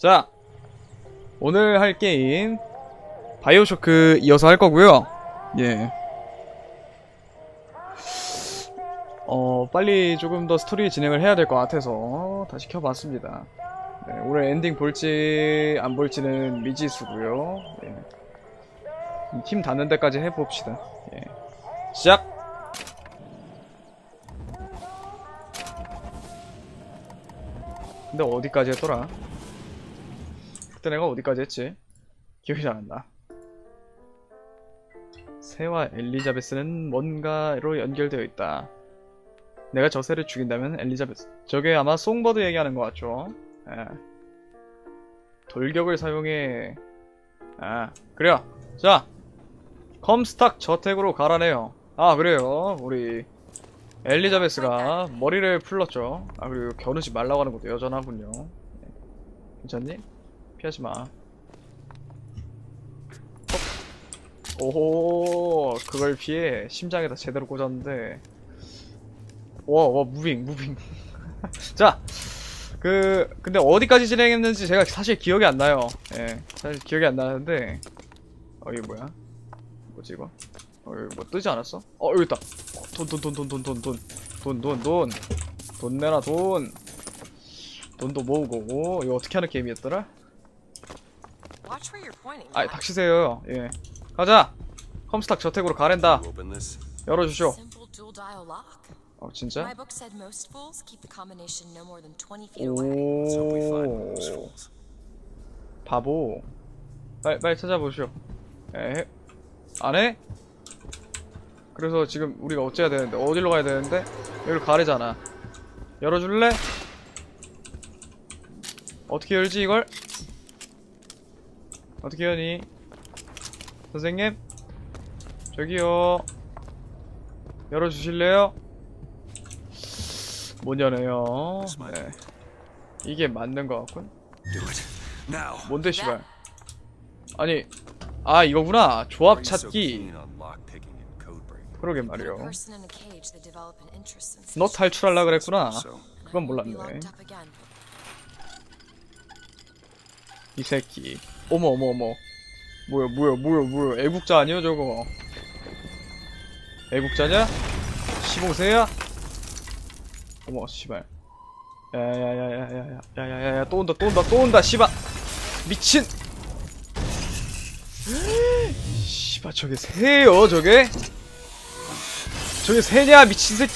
자, 오늘 할 게임 바이오쇼크 이어서 할 거고요. 예. 어, 빨리 조금 더 스토리 진행을 해야 될 것 같아서 다시 켜봤습니다. 네, 오늘 엔딩 볼지 안 볼지는 미지수고요. 예. 팀 닿는 데까지 해봅시다. 예. 시작! 근데 어디까지 했더라? 그때 내가 어디까지 했지? 기억이 잘 안 나. 새와 엘리자베스는 뭔가로 연결되어 있다. 내가 저 새를 죽인다면 엘리자베스. 저게 아마 송버드 얘기하는 것 같죠? 예. 돌격을 사용해. 아, 그래요. 자, 컴스탁 저택으로 가라네요. 아, 그래요. 우리 엘리자베스가 머리를 풀렀죠. 아, 그리고 겨누지 말라고 하는 것도 여전하군요. 네. 괜찮니? 피하지 마. 톡. 오호, 그걸 피해 심장에다 제대로 꽂았는데. 와, 와, 무빙, 무빙. 자, 그, 근데 어디까지 진행했는지 제가 사실 기억이 안 나요. 예, 사실 기억이 안 나는데. 어, 이게 뭐야? 뭐지, 이거? 어, 여기 뭐 뜨지 않았어? 어, 여기 있다. 돈, 돈, 돈, 돈, 돈, 돈, 돈. 돈, 돈, 돈. 돈 내놔, 돈. 돈도 모으고. 이거 어떻게 하는 게임이었더라? Watch where you're pointing. 아, 닥치세요. 예. 가자! 컴스탁 저택으로 가랜다. 열어주쇼. 어, 진짜? My book said most fools keep the combination no more than 20 feet away. So we find one of 오. 바보. 빨리, 빨리 찾아보시오. 에? 안 해? 그래서 지금 우리가 어째야 되는데, 어디로 가야 되는데? 여기로 가래잖아. 열어줄래? 어떻게 열지, 이걸? 어떻게 여니? 선생님? 저기요. 열어주실래요? 못 여네요. 네. 이게 맞는 것 같군. 뭔데 씨발 아니 아 이거구나 조합 찾기? 그러게 말이요 너 탈출할라 그랬구나 그건 몰랐네 이 새끼 어머 어머 어머 뭐야 뭐야 뭐야 뭐야 애국자 아니야 저거 애국자냐? 시봉세야? 어머 씨발 야야야야야야야야야야 또 온다 또 온다 또 온다 씨발 미친 씨발 저게 새요 저게 저게 새냐 미친 새끼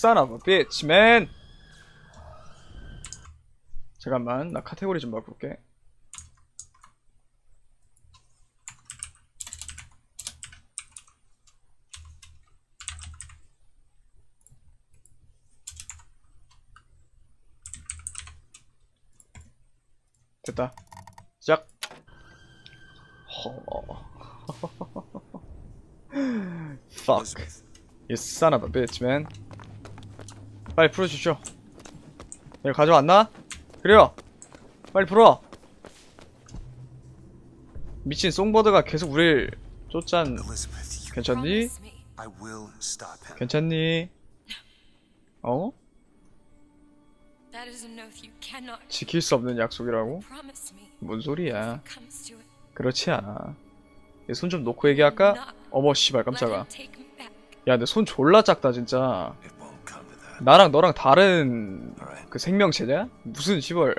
son of a bitch, man. 잠깐만, 나 카테고리 좀 바꿀게. 됐다. 시작. 허. Fuck. You son of a bitch, man. 빨리 풀어주쇼. 내가 가져왔나? 그래요. 빨리 풀어. 미친 송버드가 계속 우릴 쫓잔. 괜찮니? 괜찮니? 어? 지킬 수 없는 약속이라고? 뭔 소리야? 그렇지 않아. 손좀 놓고 얘기할까? 어머 씨발 깜짝아. 야 내 손 졸라 작다 진짜. 나랑 너랑 다른. 그 생명체냐? 무슨 시벌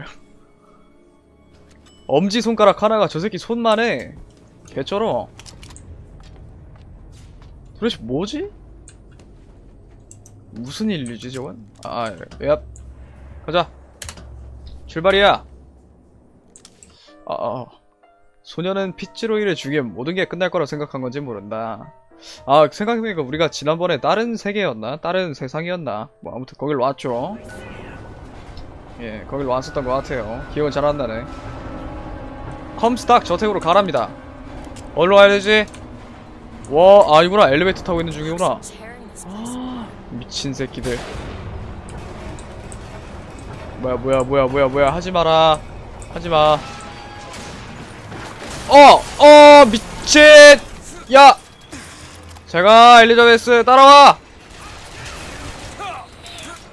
엄지 손가락 하나가 저 새끼 손만 해 개쩔어 도대체 뭐지? 무슨 인류지 저건? 아, 야 가자 출발이야 아, 아 소녀는 피치로이를 죽이면 모든 게 끝날 거라 생각한 건지 모른다 아 생각해보니까 우리가 지난번에 다른 세계였나? 다른 세상이었나? 뭐 아무튼 거길 왔죠 예, 거길 왔었던 것 같아요. 기억은 잘 안 나네. 컴스탁 저택으로 가랍니다. 어디로 가야 되지? 와, 아니구나. 엘리베이터 타고 있는 중이구나. Apart. 미친 새끼들. 뭐야, 뭐야, 뭐야, 뭐야, 뭐야. 하지 마라. 하지 마. 어, 어, 미친! 야! 제가 엘리자베스 따라와!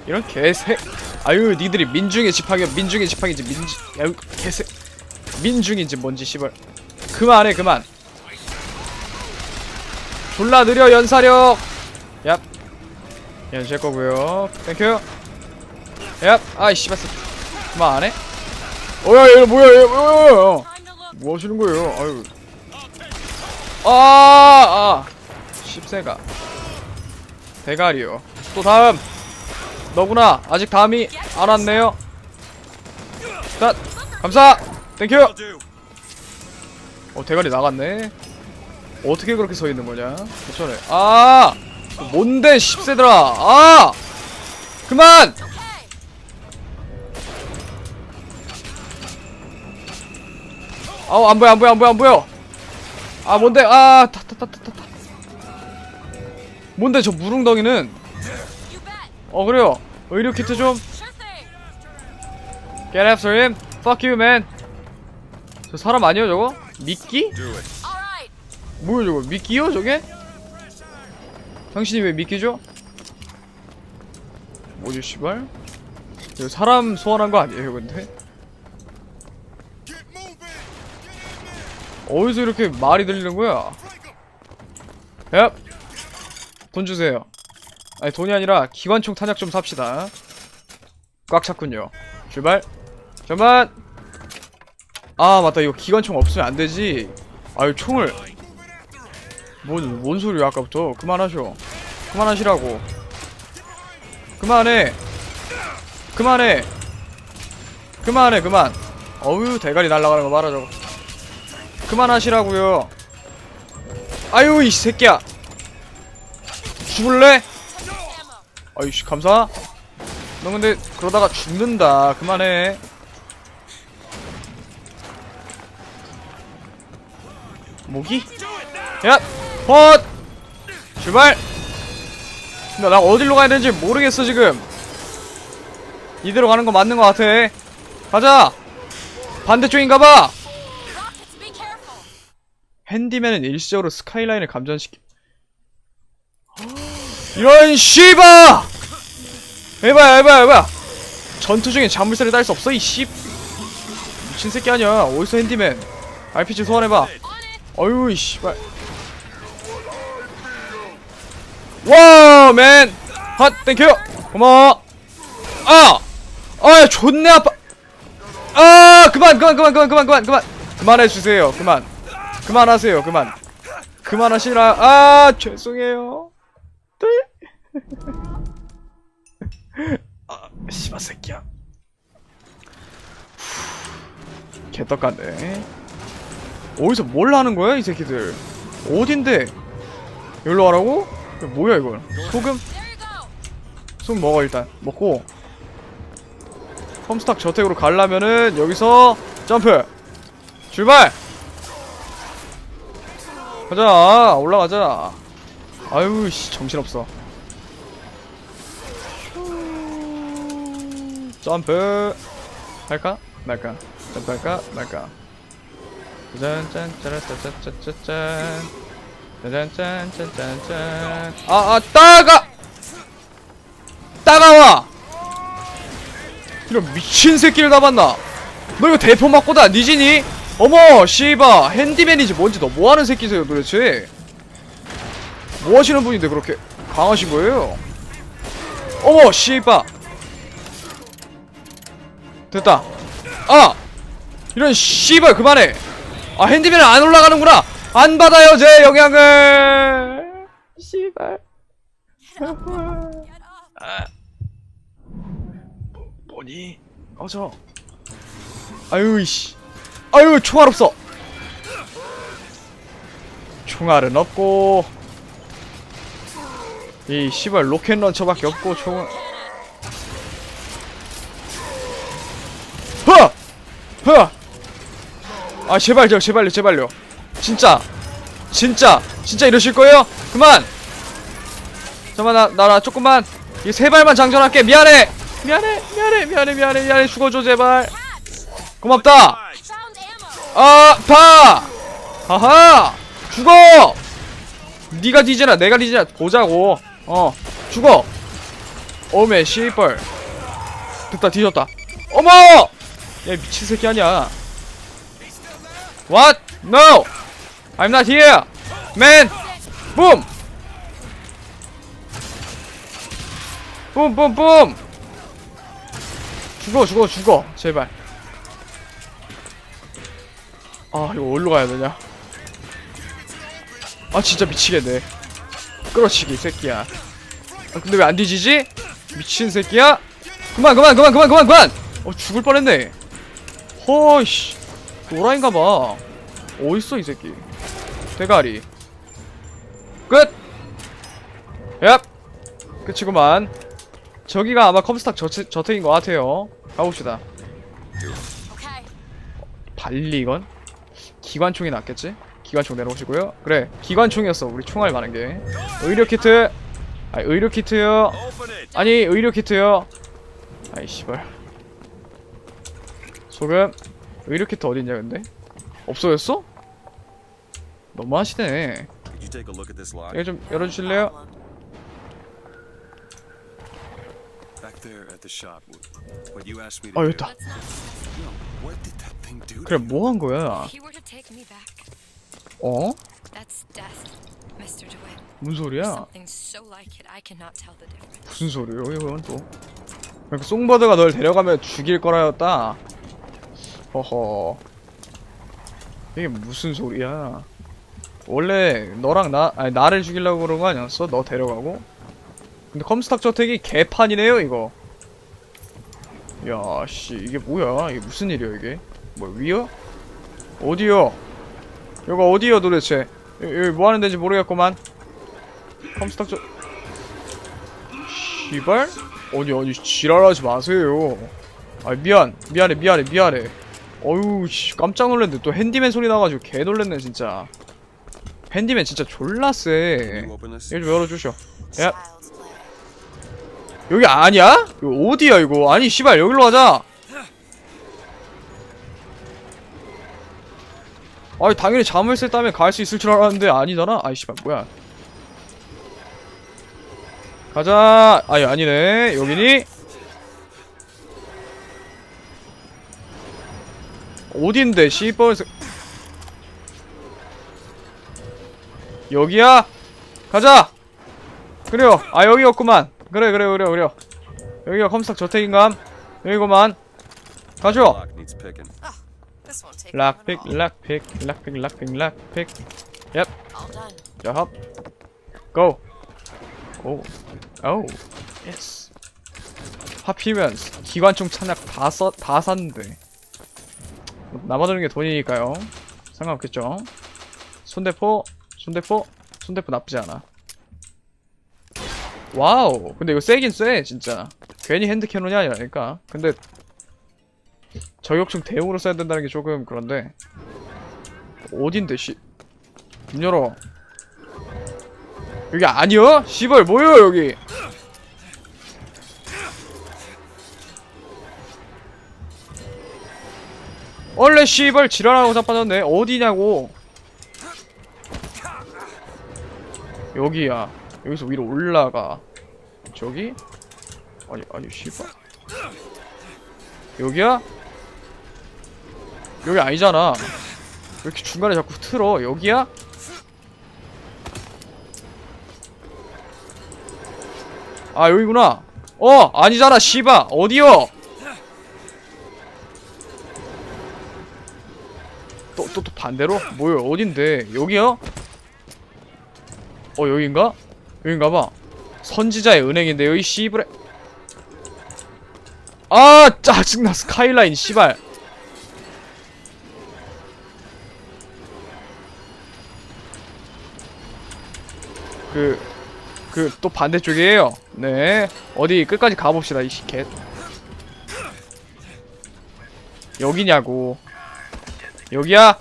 이런 개새. 아유, 니들이 민중의 집합이야. 민중의 집합이지. 민지, 야유, 개새. 민중인지 뭔지, 씨발. 그만해, 그만. 졸라 느려, 연사력! 얍. 제 거고요 땡큐. 얍. 아이, 씨발. 새끼. 그만 안 해? 어야, 얘 뭐야, 얘 뭐야. 뭐 하시는 거예요? 아유. 아, 아. 십세가. 대가리요. 또 다음. 너구나. 아직 다음이 안 왔네요. 자, 감사. 땡큐. 어, 대가리 나갔네. 어떻게 그렇게 서 있는 거냐? 괜찮네. 아! 뭔데, 십세들아. 아! 그만! 아우, 안 보여, 안 보여, 안 보여, 안 보여. 아, 뭔데, 아, 타, 타, 타, 타, 타, 타. 뭔데, 저 무릉덩이는? 어, 그래요. 의료 키트 좀. Get after him. Fuck you, man. 저 사람 아니에요, 저거? 미끼? 뭐야, 저거? 미끼요, 저게? 당신이 왜 미끼죠? 뭐지, 씨발? 이거 사람 소환한 거 아니에요, 근데? 어디서 이렇게 말이 들리는 거야? 야! 돈 주세요. 아니, 돈이 아니라 기관총 탄약 좀 삽시다. 꽉 찼군요. 출발! 잠만! 아, 맞다. 이거 기관총 없으면 안 되지. 아유, 총을. 뭔, 뭔 소리야, 아까부터. 그만하셔. 그만하시라고. 그만해. 그만해. 그만해, 그만. 어휴, 대가리 날아가는 거 말아, 저거. 그만하시라고요. 아유, 이 새끼야. 죽을래? 아이씨, 감사. 너 근데 그러다가 죽는다. 그만해. 모기? 야! 헛! 출발! 근데 나 어디로 가야 되는지 모르겠어, 지금. 이대로 가는 거 맞는 거 같아. 가자! 반대쪽인가봐! 핸디맨은 일시적으로 스카이라인을 감전시키 이런 씨바! 에바야 에바야 에바야 전투 중에 자물쇠를 딸 수 없어 이 씨. 미친 새끼 아니야. 어디서 핸디맨? RPG 소환해봐. On it. 어휴 이 씨발. 와우 맨 핫 땡큐. 고마워. 아! 아 존내 아파. 아 그만 그만 그만 그만 그만 그만 그만. 그만해주세요 그만. 그만하세요 그만. 그만하시라. 아 죄송해요. 네 아, 씨발 새끼야. 개떡같네. 어디서 뭘 하는 거야 이 새끼들? 어딘데? 여기로 와라고? 뭐야 이건 소금? 소금 먹어 일단. 먹고. 컴스탁 저택으로 가려면은 여기서 점프! 출발! 가자. 올라가자. 아유 씨 정신없어 점프. 할까? 말까? 점프할까? 말까? 짠짠 짜라짜짜짜짠 짠짠짠짠짠. 아아 따가! 따가워! 이런 미친 새끼를 다 봤나? 너 이거 대포 맞고도 안 뒤지니? 어머 씨바 핸디맨이지. 뭔지 너 뭐하는 새끼세요 도대체? 뭐하시는 분인데 그렇게 강하신 거예요? 어머 씨바 됐다. 아! 이런 씨발 그만해. 아 핸디맨은 안 올라가는구나. 안 받아요 제 영향을. 씨발. up. 뭐니? 어저 아유 이씨. 아유 총알 없어. 총알은 없고. 이 씨발 로켓 런처밖에 없고 총은 허! 허! 아 제발요 제발요 제발요 진짜 진짜 진짜 이러실 거예요? 그만 잠깐만 나, 나, 나 조금만 이 세 발만 장전할게 미안해 미안해 미안해 미안해 미안해 미안해 죽어줘 제발 고맙다. 아파 하하! 죽어! 네가 뒤지나 내가 뒤지나 보자고. 어, 죽어. 어메 씨벌. 됐다 뒤졌다. 어머! 야 미친 새끼 아니야. What? No! I'm not here! Man! Boom! 뿜, 뿜, 뿜! 죽어, 죽어, 죽어. 제발. 아, 이거 어디로 가야 되냐? 아, 진짜 미치겠네. 끌어치기, 이 새끼야. 아, 근데 왜 안 뒤지지? 미친 새끼야? 그만, 그만, 그만, 그만, 그만, 그만! 어, 죽을 뻔했네. 허이씨. 노라인가봐. 어딨어, 이 새끼. 대가리. 끝! 얍! 끝이구만. 저기가 아마 컴스탁 저체, 저택인 것 같아요. 가봅시다. Okay. 발리건? 기관총이 낫겠지? 기관총 내려오시고요. 그래, 기관총이었어. 우리 총알 가는 게. 의료 키트. 아니, 의료 키트요. 아니, 의료 키트요. 아이, 씨발. 소금. 의료 키트 어딨냐, 근데? 없어졌어? 너무하시네. 이거 좀 열어주실래요? 어, do? to 그래? 뭐 한 거야? 어? 무슨 소리야? 무슨 소리요, 이건 또? 그러니까 송버드가 널 데려가면 죽일 거라였다. 허허. 이게 무슨 소리야? 원래 너랑 나, 아니 나를 죽이려고 그런 거 아니었어? 너 데려가고? 근데 컴스탁 저택이 개판이네요, 이거. 야, 씨, 이게 뭐야? 이게 무슨 일이야, 이게? 뭐 위요? 어디요? 여기 어디요, 도대체? 여기, 여기 뭐 하는 데인지 모르겠구만. 컴스탁 저, 씨발? 아니 아니 지랄하지 마세요 아 미안 미안해 미안해 미안해 어휴 씨 깜짝 놀랐네. 또 핸디맨 소리 나가지고 개 놀랬네 진짜. 핸디맨 진짜 졸라 쎄? 이거 좀 열어주셔. 야. 여기 아니야? 이거 어디야 이거? 아니 씨발 여기로 가자. 아니 당연히 자물쇠 따면 갈 수 있을 줄 알았는데 아니잖아? 아이 씨발 뭐야. 가자. 아니 아니네. 여기니 어딘데 씨발. 새- 여기야? 가자! 그래요. 아 여기였구만. 그래 그래 그래 그래. 여기가 컴스탁 저택인감? 여기구만. 가죠. 락픽. 락픽 락픽 락픽 락픽 얍. 야합 고! 오 오우 예스 하필이면 기관총 찬약 다, 써, 다 샀는데 남아도는 게 돈이니까요. 상관없겠죠. 손대포 손대포 손대포 나쁘지 않아. 와우! 근데 이거 세긴 쎄 진짜. 괜히 핸드캐논이 아니라니까. 근데 저격총 대용으로 써야 된다는 게 조금 그런데. 어딘데 씨? 문 열어. 여기 아니요? 씨발 뭐요 여기 원래 씨발 지랄하고 자빠졌네 어디냐고. 여기야. 여기서 위로 올라가. 저기? 아니 아니 씨발 여기야? 여기 아니잖아. 왜 이렇게 중간에 자꾸 틀어? 여기야? 아 여기구나. 어 아니잖아 씨바. 어디요 반대로 뭐요 어딘데 여기요 어 여긴가 여긴가봐 선지자의 은행인데 여기 씨브레 아 짜증나 스카이라인 씨발 그 그 또 반대쪽이에요. 네. 어디 끝까지 가봅시다 이 시켓. 여기냐고. 여기야?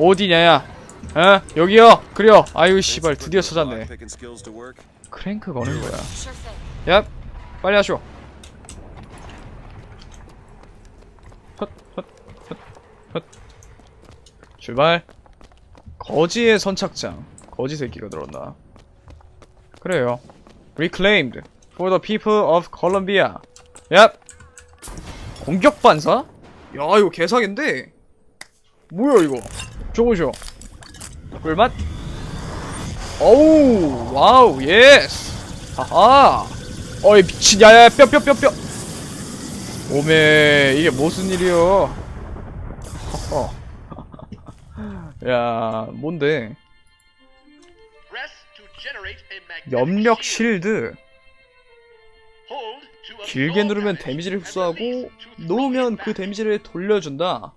어디냐야? 어? 여기요. 그래요. 아유 씨발 드디어 찾았네. 크랭크 거는 거야. 야, 빨리 하쇼. 헛, 헛, 헛, 헛. 출발. 거지의 선착장. 거지 새끼가 들었나? 그래요. Reclaimed for the people of Colombia. 얍. 공격 반사? 야 이거 개사기인데. 뭐야 이거? 저거죠. 꿀맛? 오우 와우 예스. 하하. 어이 미친 야야 뼈뼈뼈 뼈. 오메 이게 무슨 일이여? 허허. 야 뭔데? 염력. 실드. 길게 누르면 데미지를 흡수하고 놓으면 그. 데미지를 돌려준다.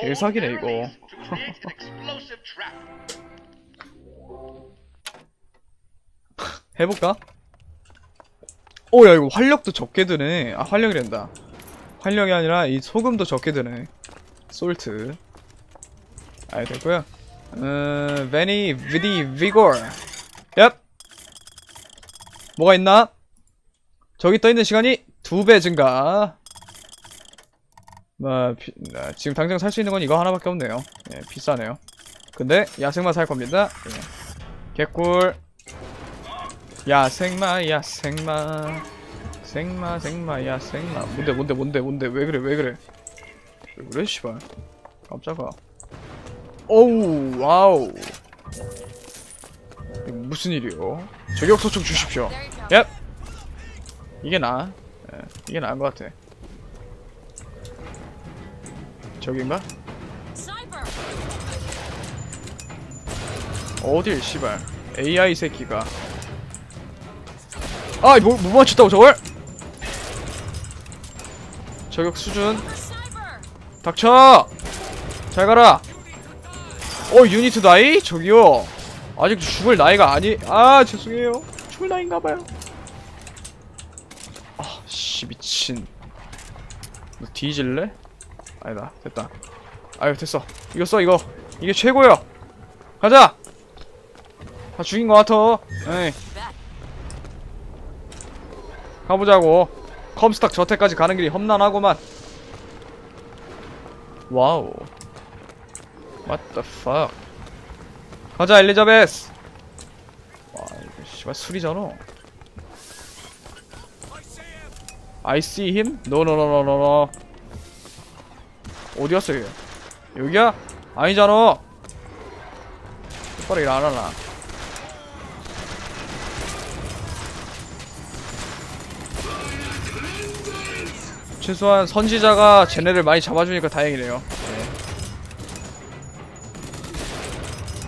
개사기네, 이거. 해볼까? 오야 이거 활력도 적게 드네. 아 활력이란다. 활력이 아니라 이 소금도 적게 드네. 솔트. 아이 됐고요. 음, 베니 비디 비고. 얍. 뭐가 있나? 저기 떠 있는 시간이 두 배 증가. 뭐 비- 아, 지금 당장 살 수 있는 건 이거 하나밖에 없네요. 예, 비싸네요. 근데 야생마 살 겁니다. 예. 개꿀. 야생마 야생마. 생마 생마 야생마. 뭔데 뭔데 뭔데 뭔데? 왜 그래 왜 그래? 왜 그래 씨발? 깜짝아. 오우 와우. 무슨 일이요? 저격소 좀 주십시오. 얍 이게 나아. 예, 이게 나은 것 같아 저긴가? 어딜 씨발 AI 새끼가 아, 뭐, 못 맞췄다고 저걸? 저격 수준. 닥쳐! 잘 가라! 어, 유니트 나이? 저기요. 아직 죽을 나이가 아니, 아, 죄송해요. 죽을 나이인가봐요. 아, 씨, 미친. 너 뒤질래? 아니다, 됐다. 아유, 됐어. 이거 써, 이거. 이게 최고야! 가자! 다 죽인 것 같아. 에이. 가보자고 컴스탁 저택까지 가는 길이 험난하고만 와우 What the fuck 가자 엘리자베스 와 이거 씨발 술이잖아 I see him? No no no no no no 어디 갔어 얘 여기야? 아니잖아 똑바로 일 안 하나 최소한 선지자가 쟤네를 많이 잡아주니까 다행이네요. 네.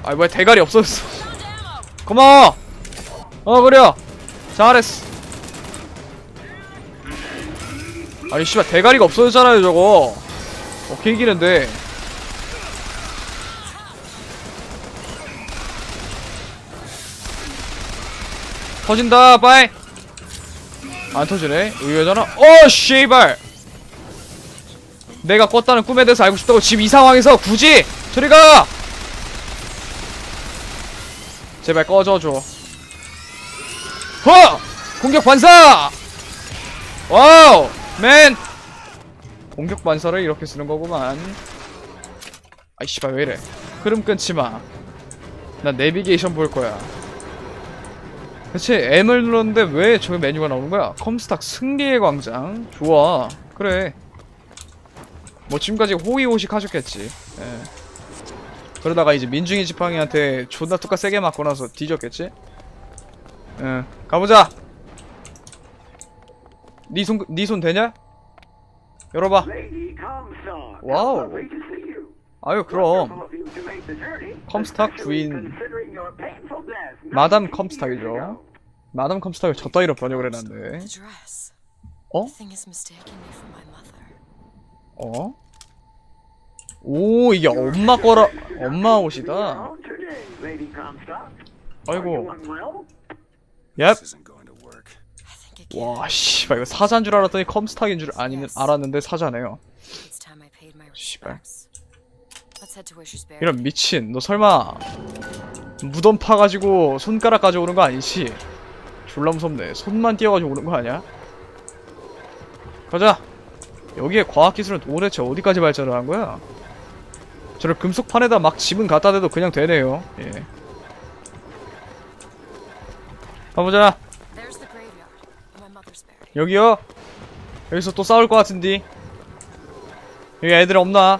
아 뭐야 대가리 없어졌어. 고마워. 어 그래요. 잘했어. 아니 씨발 대가리가 없어졌잖아요 저거. 어떻게 이기는데? 터진다 빠이. 안 터지네. 의외잖아. 어, 씨발. 내가 꿨다는 꿈에 대해서 알고 싶다고 지금 이 상황에서 굳이 저리 가. 제발 꺼져줘. 허! 공격 반사! 와우! 맨! 공격 반사를 이렇게 쓰는 거구만. 아이 씨발 왜 이래. 흐름 끊지 마. 나 내비게이션 볼 거야. 대체 M을 눌렀는데 왜 저기 메뉴가 나오는 거야? 컴스탁 승리의 광장 좋아 그래 뭐 지금까지 호의호식 하셨겠지 예. 그러다가 이제 민중이 지팡이한테 존나 뚜까 세게 맞고 나서 뒤졌겠지 예. 가보자 니손 니손 되냐? 열어봐. 와우. 아유 그럼. 컴스탁 주인. 마담 컴스탁이죠. 마담 컴스탁을 저 따위로 번역을 해놨네. 어? 어? 오 이게 엄마 거라 엄마 옷이다. 아이고. 얍 와 씨발 이거 사자인 줄 알았더니 컴스탁인 줄 아니면 알았는데 사자네요 씨발. 이런 미친 너 설마 무덤 파가지고 손가락 가져오는 거 아니지? 졸라 무섭네 손만 띄어가지고 오는 거 아니야? 가자 여기에 과학기술은 도대체 어디까지 발전을 한 거야? 저를 금속판에다 막 지분 갖다 대도 그냥 되네요. 예. 가보자. 여기요. 여기서 또 싸울 것 같은디. 여기 애들 없나?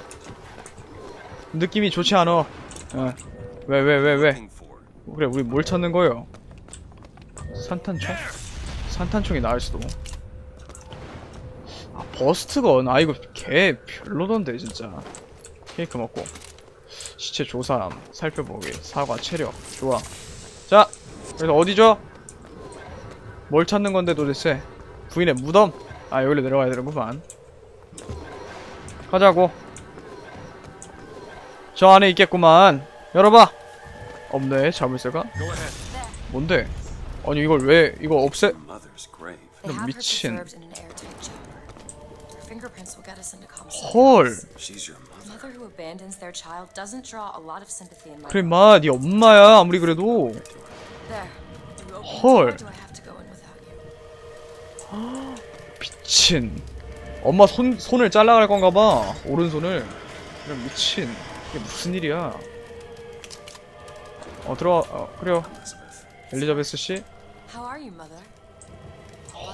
느낌이 좋지 않아. 어. 왜, 왜, 왜, 왜? 그래, 우리 뭘 찾는 거요? 산탄총? 산탄총이 나을 수도. 아, 버스트건. 아, 이거 개 별로던데, 진짜. 케이크 먹고. 시체 조사함, 살펴보기, 사과, 체력. 좋아. 자, 그래서 어디죠? 뭘 찾는 건데 도대체? 부인의 무덤? 아, 여기로 내려가야 되는구만. 가자고. 저 안에 있겠구만. 열어봐. 없네, 자물쇠가? 뭔데? 아니 이걸 왜 이거 없애? Her 미친. fingerprints will get us into. 헐. She's your mother. A mother who abandons their child doesn't draw a lot of sympathy in my 그래 마, 네 엄마야 아무리 그래도. 헐. 미친. 엄마 손 손을 잘라갈 건가 봐. 오른손을. 그럼 미친. 이게 무슨 일이야? 어 들어와. 어, 그래요. 엘리자베스 씨.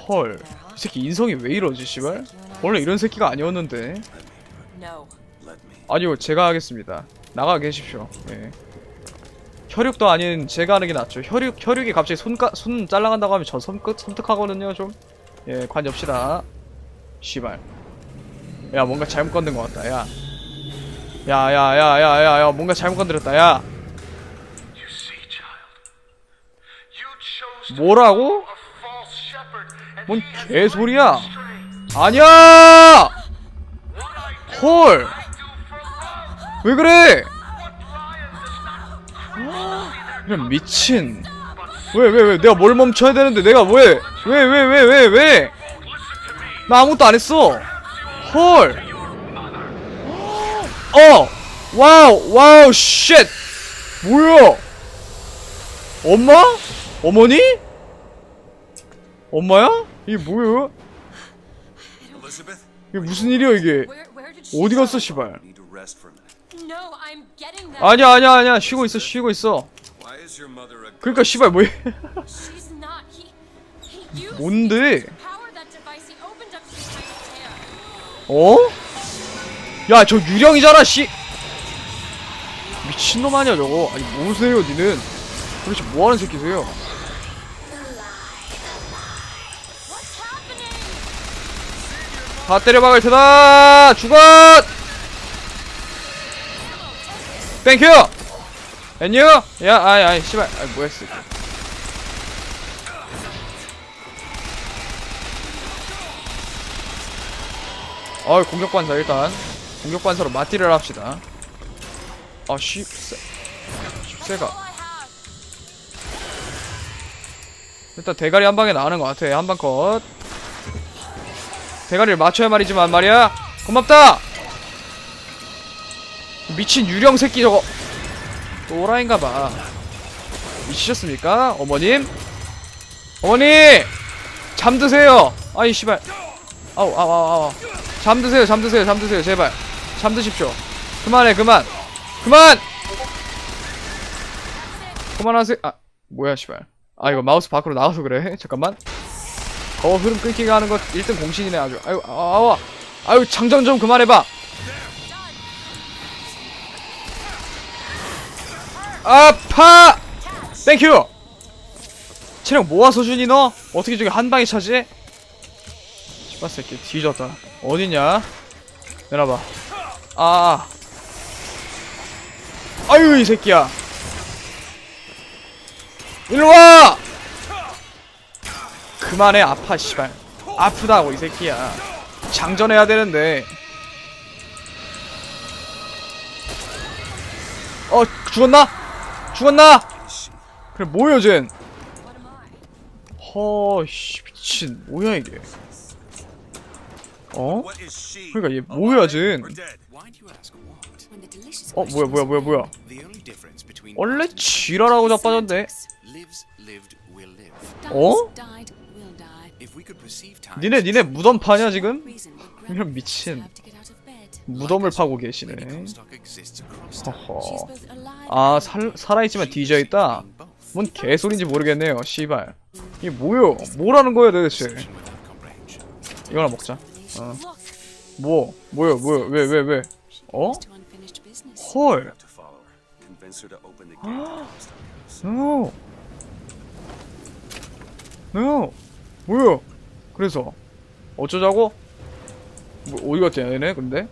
헐. 이 새끼 인성이 왜 이러지, 씨발? 원래 이런 새끼가 아니었는데. 아니요, 제가 하겠습니다. 나가 계십시오. 예. 혈육도 아닌 제가 하는 게 낫죠. 혈육, 혈육이 갑자기 손, 까, 손 잘라간다고 하면 저 섬뜩, 섬뜩하거든요, 좀. 예, 관 엽시다. 씨발. 야, 뭔가 잘못 건든 것 같다, 야. 야, 야, 야, 야, 야, 야, 뭔가 잘못 건드렸다, 야. 뭐라고? 뭔 개소리야. 아니야! 헐! 왜 그래? 이런 미친. 왜, 왜, 왜? 내가 뭘 멈춰야 되는데 내가 왜? 왜, 왜, 왜, 왜, 왜? 나 아무것도 안 했어. 헐. 어. 와우. 와우. 쉣. 뭐야? 엄마? 어머니? 엄마야? 이게 뭐야? 이게 무슨 일이야 이게? 어디? 갔어 씨발? 아니야 아니야 아니야 쉬고 있어 쉬고 있어. 그러니까 씨발 뭐야? Tear. 어? 야 저 유령이잖아 씨! 미친놈 아니야 저거? 아니 뭐세요 니는? 도대체 뭐하는 새끼세요? 다 때려박을 테다! 죽어 땡큐 안녕 야 아이 아이 씨발. 아이 뭐야 씨 어이 공격반사 일단 공격반사로 맞디를 합시다 All I have. 일단 대가리 한 방에 나가는 것 같아. 한 방 컷. 대가리를 맞춰야 말이지만 말이야. 고맙다. 미친 유령 새끼 저거. 또라인가봐. 미치셨습니까, 어머님? 어머니, 잠드세요. 아이 씨발. 아우 아우 아우 아우. 잠드세요, 잠드세요, 잠드세요, 제발. 잠드십시오. 그만해, 그만. 그만. 그만하세요. 아, 뭐야, 씨발. 아 이거 마우스 밖으로 나와서 그래 잠깐만 어 흐름 끊기게 하는 거 1등 공신이네 아주 아유 아와 아유 장전 좀 그만해봐 아파 땡큐 체력 모아서 주니 너 어떻게 저기 한 방에 차지 씨발 새끼 뒤졌다 어디냐? 내놔봐. 아 아유 이 새끼야. 일로 와! 그만해 아파 씨발. 아프다고 이 새끼야. 장전해야 되는데. 어 죽었나? 죽었나? 그래 What am I? 허씨 미친. 뭐야 이게 어? 그러니까 얘 뭐야 쟨 어 뭐야 뭐야 뭐야 뭐야 원래 지랄하고 자빠졌네. 어? 니네 니네 무덤 파냐 지금? 이런 미친. 무덤을 파고 계시네. 허허. 아, 살, 살아있지만 뒤져있다? 뭔 개소리인지 모르겠네요, 씨발. 이게 뭐요? 뭐라는 거야, 도대체. 이거나 먹자. 어. 뭐? 뭐요, 뭐요, 왜, 왜, 왜? 어? 헐. No. No. 뭐야? 그래서 어쩌자고? 뭐 어디 갔지 얘네 근데?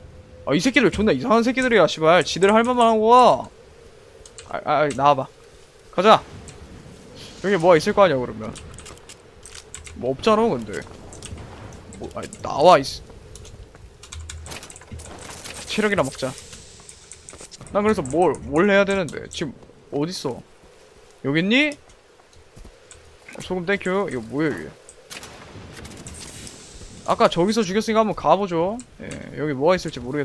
아 이 새끼들 존나 이상한 새끼들이야 씨발 지들 할 말만 하고 와. 아, 아 나와봐. 가자. 여기 뭐가 있을 거 아니야 그러면? 뭐 없잖아 근데. 뭐 아니 나와 있. 체력이나 먹자. 난 그래서 뭘 뭘 해야 되는데 지금 어딨어? 여기 있니? 어, 소금 땡큐. 이거 뭐야 이게? 아까 저기서 죽였으니까 한번 가보죠. 예, 여기 뭐가 있을지 모르겠.